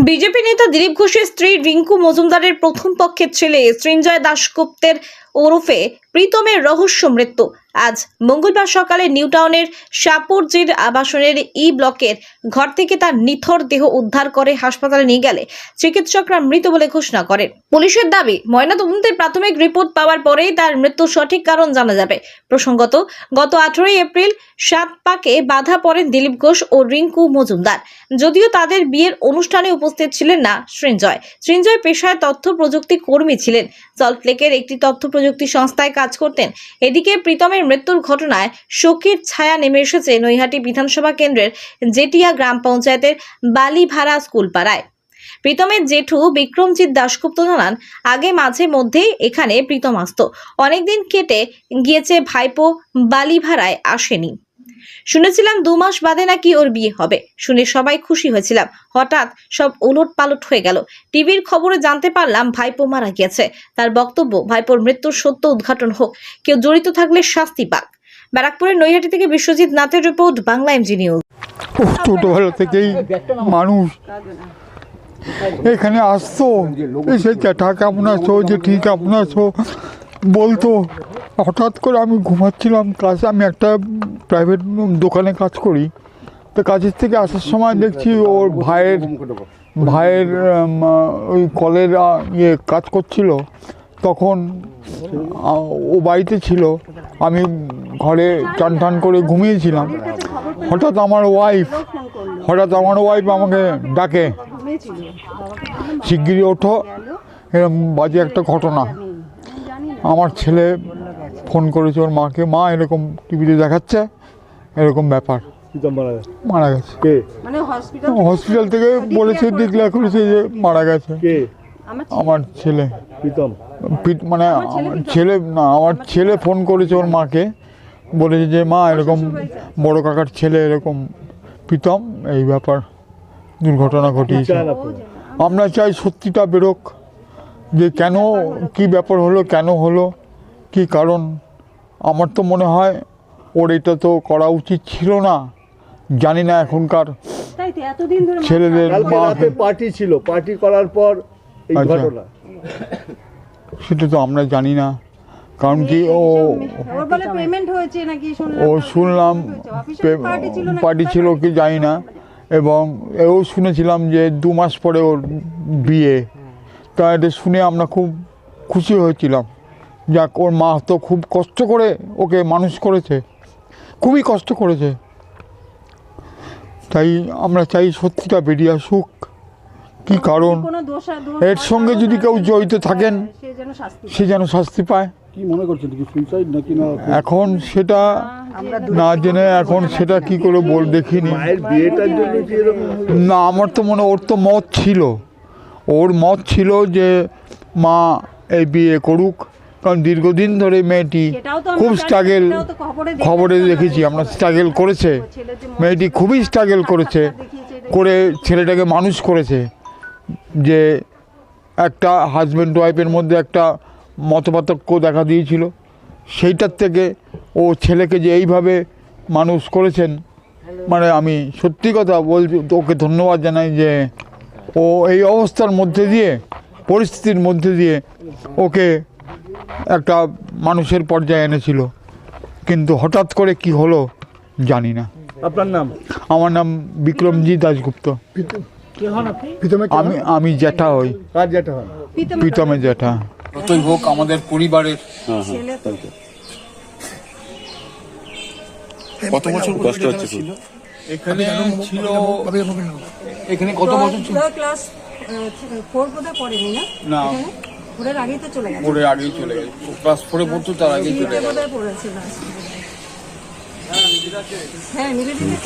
BJP নেতা দিলীপ ঘোষের স্ত্রী রিঙ্কু মজুমদারের প্রথম পক্ষের ছেলে সৃঞ্জয় দাশগুপ্তের ওরফে প্রীতমের রহস্য মৃত্যু। আজ মঙ্গলবার সকালে নিউটাউনের সাপুরজির আবাসনের ই ব্লকের ঘর থেকে তার নিথর দেহ উদ্ধার করে হাসপাতালে নিয়ে গেলে চিকিৎসকরা মৃত বলে ঘোষণা করেন। পুলিশের দাবি, ময়নাতদন্তের প্রাথমিক রিপোর্ট পাওয়ার পরেই তার মৃত্যুর সঠিক কারণ জানা যাবে। প্রসঙ্গত, গত আঠারোই এপ্রিল সাত পাকে বাধা পড়েন দিলীপ ঘোষ ও রিঙ্কু মজুমদার। যদিও তাদের বিয়ের অনুষ্ঠানে উপস্থিত ছিলেন না সৃঞ্জয়। সৃঞ্জয় পেশায় তথ্য প্রযুক্তি কর্মী ছিলেন। সল্টলেকের একটি তথ্য প্রযুক্তি সংস্থায় কাজ করতেন। এদিকে প্রীতমের মৃত্যুর ঘটনায় শোকের ছায়া নেমে এসেছে নৈহাটি বিধানসভা কেন্দ্রের জেটিয়া গ্রাম পঞ্চায়েতের বালিভাড়া স্কুলপাড়ায়। প্রীতমের জেঠু বিক্রমজিৎ দাশগুপ্ত জানান, আগে মাঝে মধ্যেই এখানে প্রীতম আসত। অনেকদিন কেটে গিয়েছে ভাইপো বালিভাড়ায় আসেনি। শুনেছিলাম দু মাস বাদে নাকি ওর বিয়ে হবে। শুনে সবাই খুশি হয়েছিলাম। হঠাৎ সব উলট পালট হয়ে গেল। টিভির খবরে জানতে পারলাম ভাইপো মারা গিয়েছে। তার বক্তব্য, ভাইপোর মৃত্যুর সত্য উদ্ঘাটন হোক, কেউ জড়িত থাকলে শাস্তি পাক। ব্যারাকপুরের নৈহাটি থেকে বিশ্বজিৎ নাথের রিপোর্ট, বাংলা এমজি নিউজ ছোটোবেলা থেকেই মানুষ এখানে আসতো। এসে জ্যাঠা কেমন আছো যে ঠিক কেমন আছো বলতো। হঠাৎ করে আমি ঘুমাচ্ছিলাম কাজ আমি একটা প্রাইভেট দোকানে কাজ করি। তো কাজের থেকে আসার সময় দেখছি ওর ভাইয়ের ভাইয়ের ওই কলের ইয়ে কাজ করছিল। তখন ও বাড়িতে ছিল। আমি ঘরে চান টান করে ঘুমিয়েছিলাম। হঠাৎ আমার ওয়াইফ হঠাৎ আমার ওয়াইফ আমাকে ডাকে। শিগগিরই ওঠো। এরকম বাজে একটা ঘটনা। আমার ছেলে ফোন করেছে ওর মাকে মা এরকম টিভিতে দেখাচ্ছে এরকম ব্যাপার। মারা গেছে? মারা গেছে। কে? মানে হসপিটাল হসপিটাল থেকে বলেছে ডিক্লেয়ার করেছে যে মারা গেছে। আমার আমার ছেলে। মানে আমার ছেলে না আমার ছেলে ফোন করেছে ওর মাকে বলেছে যে মা এরকম বড় কাকার ছেলে এরকম প্রীতম এই ব্যাপার দুর্ঘটনা ঘটিয়েছে। আমরা চাই সত্যিটা বেরোক। যে কেন কি ব্যাপার হলো কেন হলো কি কারণ? আমার তো মনে হয় ওর এটা তো করা উচিত ছিল না জানি না এখনকার ছেলেদের কালকে পার্টি ছিল পার্টি করার পর এই আচ্ছা। ঘটনা। সেটা তো আমরা জানি না কারণ কি ও ওর বলে পেমেন্ট হয়েছে নাকি শুনলাম ও শুনলাম পার্টি ছিল নাকি? পার্টি ছিল কি জানি না। এবং এও শুনেছিলাম যে দু মাস পরে ওর বিয়ে। তা এটা শুনে আমরা খুব খুশি হয়েছিলাম। যাক ওর মা তো খুব কষ্ট করে ওকে মানুষ করেছে। খুবই কষ্ট করেছে। তাই আমরা চাই সত্যিটা বেরিয়ে আসুক। কি কারণ? কোনো দোষা দোষ এর সঙ্গে যদি কেউ জড়িত থাকেন সে যেন শাস্তি সে যেন শাস্তি পায়। কি মনে করছেন কি সুইসাইড নাকি না? এখন সেটা না জেনে এখন সেটা কি করে বল দেখিনি? না আমার তো মনে ওর তো মত ছিল। ওর মত ছিল যে মা এই বিয়ে করুক। কারণ দীর্ঘদিন ধরে মেয়েটি খুব স্ট্রাগেল খবরে দেখেছি আমরা। দেখেছি আমরা স্ট্রাগল করেছে। মেয়েটি খুবই স্ট্রাগল করেছে করে ছেলেটাকে মানুষ করেছে যে একটা হাজব্যান্ড ওয়াইফের মধ্যে একটা মতপার্থক্য দেখা দিয়েছিল। সেইটার থেকে ও ছেলেকে যে এইভাবে মানুষ করেছেন মানে আমি সত্যি কথা বলছি ওকে ধন্যবাদ জানাই যে ও এই অবস্থার মধ্যে দিয়ে পরিস্থিতির মধ্যে দিয়ে ওকে একটা মানুষের পর্যায়ে এনেছিল। কিন্তু হঠাৎ করে কি হলো জানি না। আপনার নাম? আমার নাম বিক্রমজি দাশগুপ্ত। আমি আমি জ্যাঠা হই। হয় প্রীতমের জ্যাঠা। যতই হোক আমাদের পরিবারের কত বছর কষ্ট হচ্ছে? এখানে ছিল এখানে কত বছর ছিল ক্লাস ফোর বোধহয় পড়েনি না? না। ওদের আগেই তো চলে গেছে। পরে আগেই চলে গেছে। ক্লাস ফোরে পড়তো তার আগেই চলে গেছে। বোধহয় পড়েছে হ্যাঁ মিলে দিদি